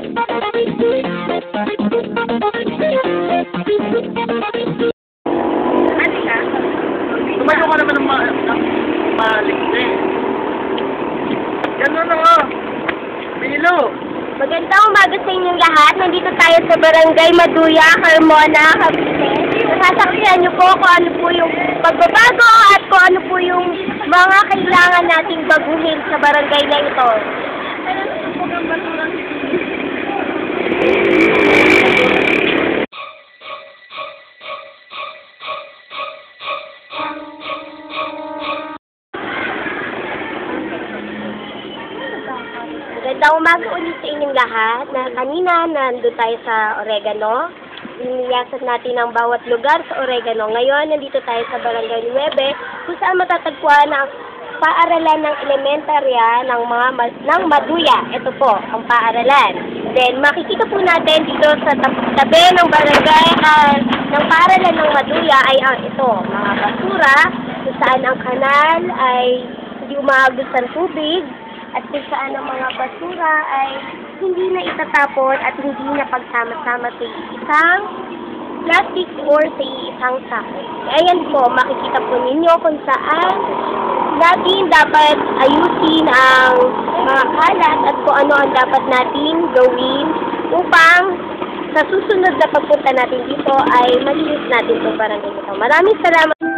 Tumayo ka naman ng ma malikse. Ganun na nga. Pilo. Magandang umaga sa inyong lahat. Nandito tayo sa Barangay Maduya, Carmona, Cavite. Sasaksihan niyo po kung ano po yung pagbabago at kung ano po yung mga kailangan nating baguhin sa barangay na ito. Magandang umaga ulit sa inyong lahat na kanina nandun tayo sa Oregano. Iniyasan natin ang bawat lugar sa Oregano. Ngayon, nandito tayo sa Barangay 9 kung saan matatagpuan ang paaralan ng elementarya ng mga ng Maduya. Ito po, ang paaralan. Then, makikita po natin dito sa tab- tabi ng barangay ah, ng paaralan ng Maduya ay ang ito, mga basura, kung saan ang kanal ay hindi umahagos ng tubig, at kung saan ang mga basura ay hindi na itatapon at hindi na pagsama-sama sa isang plastic or sa isang sako. Ayan po, makikita po ninyo kung saan natin dapat ayusin ang mga kalat at kung ano ang dapat natin gawin upang sa susunod na pagpunta natin dito ay malinis natin itong barangay ito. Maraming salamat.